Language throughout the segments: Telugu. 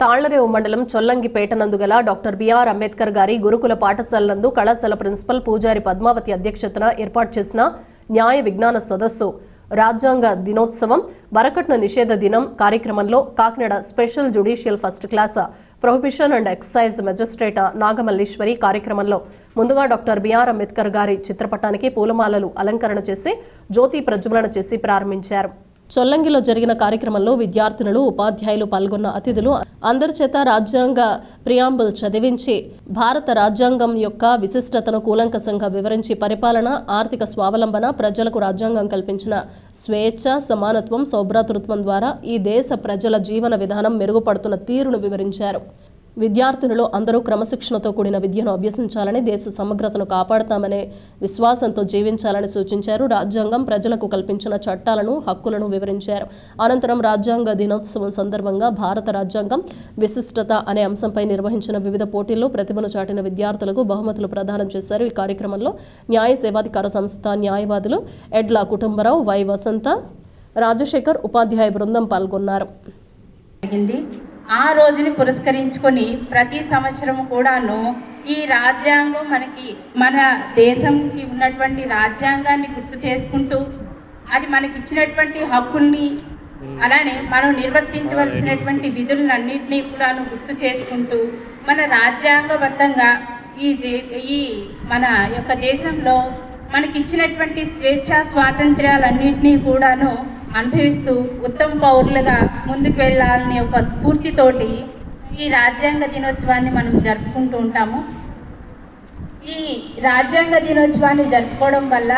తాళ్ళరేవు మండలం చొల్లంగిపేట నందు గల డాక్టర్ బిఆర్ అంబేద్కర్ గారి గురుకుల పాఠశాల నందు కళాశాల ప్రిన్సిపల్ పూజారి పద్మావతి అధ్యక్షతన ఏర్పాటు చేసిన న్యాయ విజ్ఞాన సదస్సు. రాజ్యాంగ దినోత్సవం వరకట్న నిషేధ దినం కార్యక్రమంలో Kakinada special judicial first class prohibition and excise magistrate Nagamalleswari కార్యక్రమంలో ముందుగా డాక్టర్ బిఆర్ అంబేద్కర్ గారి చిత్రపటానికి పూలమాలలు అలంకరణ చేసి జ్యోతి ప్రజ్వలన చేసి ప్రారంభించారు. చొల్లంగిలో జరిగిన కార్యక్రమంలో విద్యార్థినులు ఉపాధ్యాయులు పాల్గొన్న అతిథులు అందరి చేత రాజ్యాంగ ప్రియాంబుల్ చదివించి భారత రాజ్యాంగం యొక్క విశిష్టతను కూలంకసంగా వివరించి పరిపాలన ఆర్థిక స్వావలంబన ప్రజలకు రాజ్యాంగం కల్పించిన స్వేచ్ఛ సమానత్వం సౌభ్రాతృత్వం ద్వారా ఈ దేశ ప్రజల జీవన విధానం మెరుగుపడుతున్న తీరును వివరించారు. విద్యార్థులలో అందరూ క్రమశిక్షణతో కూడిన విద్యను అభ్యసించాలని దేశ సమగ్రతను కాపాడతామనే విశ్వాసంతో జీవించాలని సూచించారు. రాజ్యాంగం ప్రజలకు కల్పించిన చట్టాలను హక్కులను వివరించారు. అనంతరం రాజ్యాంగ దినోత్సవం సందర్భంగా భారత రాజ్యాంగం విశిష్టత అనే అంశంపై నిర్వహించిన వివిధ పోటీల్లో ప్రతిభను చాటిన విద్యార్థులకు బహుమతులు ప్రదానం చేశారు. ఈ కార్యక్రమంలో న్యాయ సేవాధికార సంస్థ న్యాయవాదులు ఎడ్ల కుటుంబరావు వై వసంత రాజశేఖర్ ఉపాధ్యాయ బృందం పాల్గొన్నారు. ఆ రోజుని పురస్కరించుకొని ప్రతి సంవత్సరం కూడాను ఈ రాజ్యాంగం మనకి మన దేశంకి ఉన్నటువంటి రాజ్యాంగాన్ని గుర్తు చేసుకుంటూ అది మనకి ఇచ్చినటువంటి హక్కుల్ని అలానే మనం నిర్వర్తించవలసినటువంటి విధులన్నింటినీ కూడాను గుర్తు చేసుకుంటూ మన రాజ్యాంగబద్ధంగా ఈ జే- ఈ మన యొక్క దేశంలో మనకి ఇచ్చినటువంటి స్వేచ్ఛా స్వాతంత్ర్యాలన్నింటినీ కూడాను అనుభవిస్తూ ఉత్తమ పౌరులుగా ముందుకు వెళ్ళాలని ఒక స్ఫూర్తితోటి ఈ రాజ్యాంగ దినోత్సవాన్ని మనం జరుపుకుంటూ ఉంటాము. ఈ రాజ్యాంగ దినోత్సవాన్ని జరుపుకోవడం వల్ల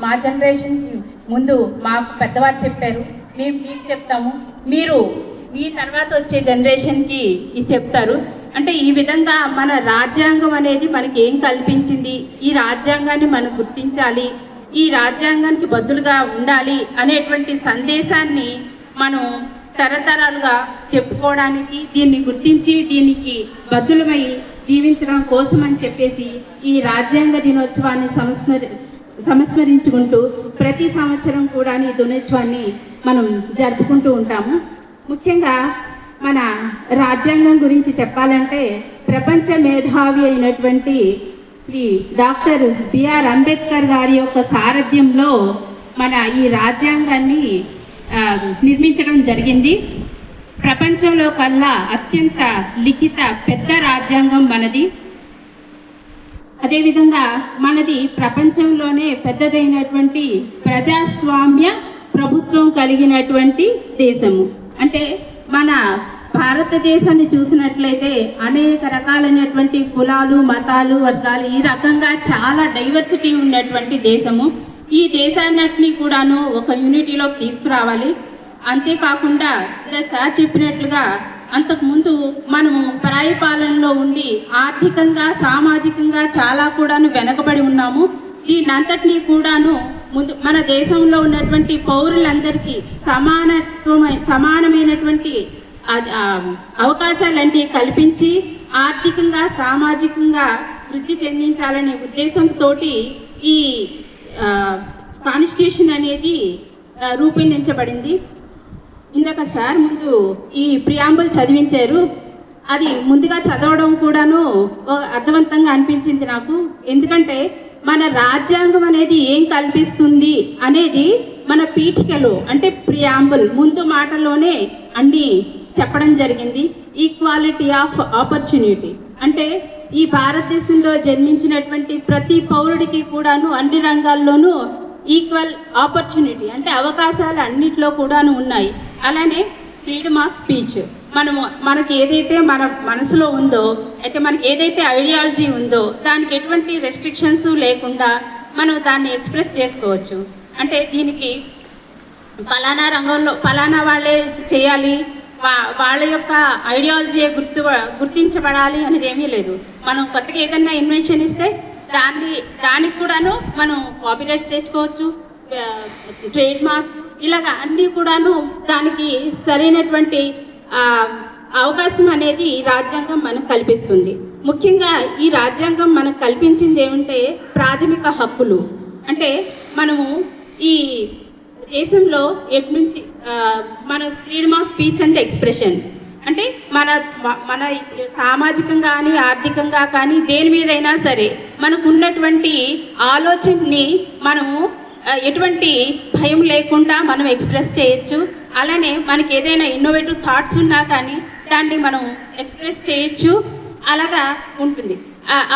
మా జనరేషన్కి ముందు మాకు పెద్దవారు చెప్పారు మేము మీకు చెప్తాము. మీరు మీ తర్వాత వచ్చే జనరేషన్కి ఇది చెప్తారు. అంటే ఈ విధంగా మన రాజ్యాంగం అనేది మనకి ఏం కల్పించింది? ఈ రాజ్యాంగాన్ని మనం గుర్తించాలి. ఈ రాజ్యాంగానికి బద్దులుగా ఉండాలి అనేటువంటి సందేశాన్ని మనం తరతరాలుగా చెప్పుకోవడానికి దీన్ని గుర్తించి దీనికి బద్దులమై జీవించడం కోసం అని చెప్పేసి ఈ రాజ్యాంగ దినోత్సవాన్ని సంస్మరి సంస్మరించుకుంటూ ప్రతి సంవత్సరం కూడా ఈ దినోత్సవాన్ని మనం జరుపుకుంటూ ఉంటాము. ముఖ్యంగా మన రాజ్యాంగం గురించి చెప్పాలంటే ప్రపంచ మేధావి అయినటువంటి శ్రీ డాక్టర్ బిఆర్ అంబేద్కర్ గారి యొక్క సారథ్యంలో మన ఈ రాజ్యాంగాన్ని నిర్మించడం జరిగింది. ప్రపంచంలో కల్లా అత్యంత లిఖిత పెద్ద రాజ్యాంగం మనది. అదేవిధంగా మనది ప్రపంచంలోనే పెద్దదైనటువంటి ప్రజాస్వామ్య ప్రభుత్వం కలిగినటువంటి దేశము. అంటే మన భారతదేశాన్ని చూసినట్లయితే అనేక రకాలైనటువంటి కులాలు మతాలు వర్గాలు ఈ రకంగా చాలా డైవర్సిటీ ఉన్నటువంటి దేశము. ఈ దేశాన్నిటినీ కూడాను ఒక యూనిటీలోకి తీసుకురావాలి. అంతేకాకుండా సార్ చెప్పినట్లుగా అంతకుముందు మనము పరాయి పాలనలో ఉండి ఆర్థికంగా సామాజికంగా చాలా కూడాను వెనకబడి ఉన్నాము. దీనంతటినీ కూడాను ముందు మన దేశంలో ఉన్నటువంటి పౌరులందరికీ సమానత్వమై సమానమైనటువంటి అవకాశాలన్నీ కల్పించి ఆర్థికంగా సామాజికంగా వృద్ధి చెందించాలనే ఉద్దేశంతో ఈ కాన్స్టిట్యూషన్ అనేది రూపొందించబడింది. ఇందాక సార్ ముందు ఈ ప్రియాంబుల్ చదివించారు. అది ముందుగా చదవడం కూడాను ఓ అర్థవంతంగా అనిపించింది నాకు. ఎందుకంటే మన రాజ్యాంగం అనేది ఏం కల్పిస్తుంది అనేది మన పీఠికలు అంటే ప్రియాంబుల్ ముందు మాటలోనే అన్ని చెప్పడం జరిగింది ఈక్వాలిటీ ఆఫ్ ఆపర్చునిటీ అంటే ఈ భారతదేశంలో జన్మించినటువంటి ప్రతి పౌరుడికి కూడాను అన్ని రంగాల్లోనూ ఈక్వల్ ఆపర్చునిటీ అంటే అవకాశాలు అన్నిట్లో కూడాను ఉన్నాయి. అలానే ఫ్రీడమ్ ఆఫ్ స్పీచ్ మనము మనకి ఏదైతే మన మనసులో ఉందో అయితే మనకి ఏదైతే ఐడియాలజీ ఉందో దానికి ఎటువంటి రెస్ట్రిక్షన్స్ లేకుండా మనం దాన్ని ఎక్స్ప్రెస్ చేసుకోవచ్చు. అంటే దీనికి ఫలానా రంగంలో ఫలానా వాళ్ళే చేయాలి వాళ్ళ యొక్క ఐడియాలజీ గుర్తు గుర్తించబడాలి అనేది ఏమీ లేదు. మనం కొత్తగా ఏదన్నా ఇన్వెన్షన్ ఇస్తే దాన్ని దానికి కూడాను మనం కాపీరైట్స్ తెచ్చుకోవచ్చు ట్రేడ్ మార్క్స్ ఇలాగ అన్నీ కూడాను దానికి సరైనటువంటి అవకాశం అనేది రాజ్యాంగం మనకు కల్పిస్తుంది. ముఖ్యంగా ఈ రాజ్యాంగం మనకు కల్పించింది ఏమంటే ప్రాథమిక హక్కులు. అంటే మనము ఈ దేశంలో ఎటు నుంచి మన freedom of speech and expression అంటే మన మన సామాజికంగా కానీ ఆర్థికంగా కానీ దేని మీదైనా సరే మనకు ఉన్నటువంటి ఆలోచనని మనము ఎటువంటి భయం లేకుండా మనం ఎక్స్ప్రెస్ చేయొచ్చు. అలానే మనకి ఏదైనా ఇన్నోవేటివ్ థాట్స్ ఉన్నా కానీ దాన్ని మనం ఎక్స్ప్రెస్ చేయొచ్చు. అలాగా ఉంటుంది.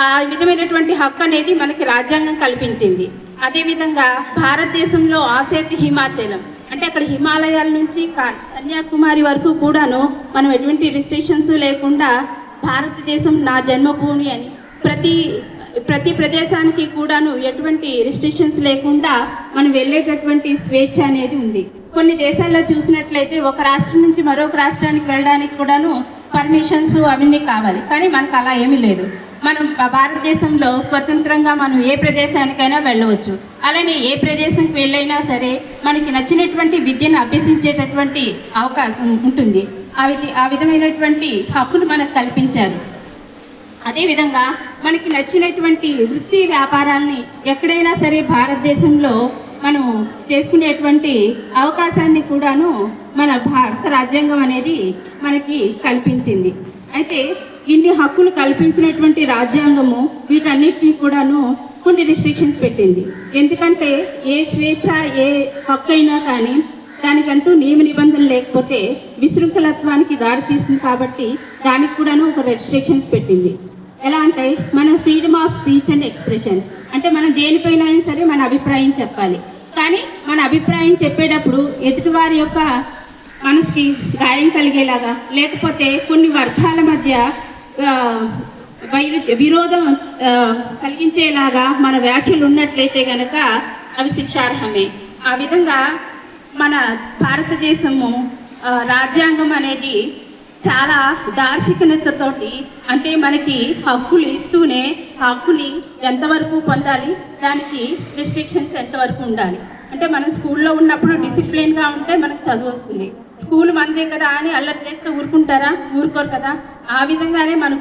ఆ విధమైనటువంటి హక్కు అనేది మనకి రాజ్యాంగం కల్పించింది. అదేవిధంగా భారతదేశంలో ఆసేత్ హిమాచలం. అంటే అక్కడ హిమాలయాల నుంచి కా- కన్యాకుమారి వరకు కూడాను మనం ఎటువంటి రిస్ట్రిక్షన్స్ లేకుండా భారతదేశం నా జన్మభూమి అని ప్రతి ప్రతి ప్రదేశానికి కూడాను ఎటువంటి రిస్ట్రిక్షన్స్ లేకుండా మనం వెళ్ళేటటువంటి స్వేచ్ఛ అనేది ఉంది. కొన్ని దేశాల్లో చూసినట్లయితే ఒక రాష్ట్రం నుంచి మరొక రాష్ట్రానికి వెళ్ళడానికి కూడాను పర్మిషన్స్ అవన్నీ కావాలి. కానీ మనకు అలా ఏమీ లేదు. మనం భారతదేశంలో స్వతంత్రంగా మనం ఏ ప్రదేశానికైనా వెళ్ళవచ్చు. అలానే ఏ ప్రదేశంకి వెళ్ళైనా సరే మనకి నచ్చినటువంటి విద్యను అభ్యసించేటటువంటి అవకాశం ఉంటుంది. ఆ విధి ఆ విధమైనటువంటి హక్కును మనకు కల్పించారు. అదేవిధంగా మనకి నచ్చినటువంటి వృత్తి వ్యాపారాల్ని ఎక్కడైనా సరే భారతదేశంలో మనం చేసుకునేటువంటి అవకాశాన్ని కూడాను మన భారత రాజ్యాంగం అనేది మనకి కల్పించింది. అయితే ఇన్ని హక్కులు కల్పించినటువంటి రాజ్యాంగము వీటన్నిటినీ కూడాను కొన్ని రిస్ట్రిక్షన్స్ పెట్టింది. ఎందుకంటే ఏ స్వేచ్ఛ ఏ హక్కు అయినా కానీ దానికంటూ నియమ నిబంధనలు లేకపోతే విశృంఖలత్వానికి దారితీస్తుంది కాబట్టి దానికి కూడాను ఒక రెస్ట్రిక్షన్స్ పెట్టింది. ఎలా అంటే మన freedom of speech and expression అంటే మనం దేనిపైన అయినా సరే మన అభిప్రాయం చెప్పాలి. కానీ మన అభిప్రాయం చెప్పేటప్పుడు ఎదుటివారి యొక్క మనసుకి గాయం కలిగేలాగా లేకపోతే కొన్ని వర్గాల మధ్య వైరు విరోధం కలిగించేలాగా మన వ్యాఖ్యలు ఉన్నట్లయితే కనుక అవి శిక్షార్హమే. ఆ విధంగా మన భారతదేశము రాజ్యాంగం అనేది చాలా దార్శికతతోటి అంటే మనకి హక్కులు ఇస్తూనే హక్కుని ఎంతవరకు పొందాలి దానికి రిస్ట్రిక్షన్స్ ఎంతవరకు ఉండాలి. అంటే మనం స్కూల్లో ఉన్నప్పుడు డిసిప్లిన్గా ఉంటే మనకు చదువు వస్తుంది. స్కూల్ మందే కదా అని అల్లరి చేస్తే ఊరుకుంటారా? ఊరుకోరు కదా? ఆ విధంగానే మన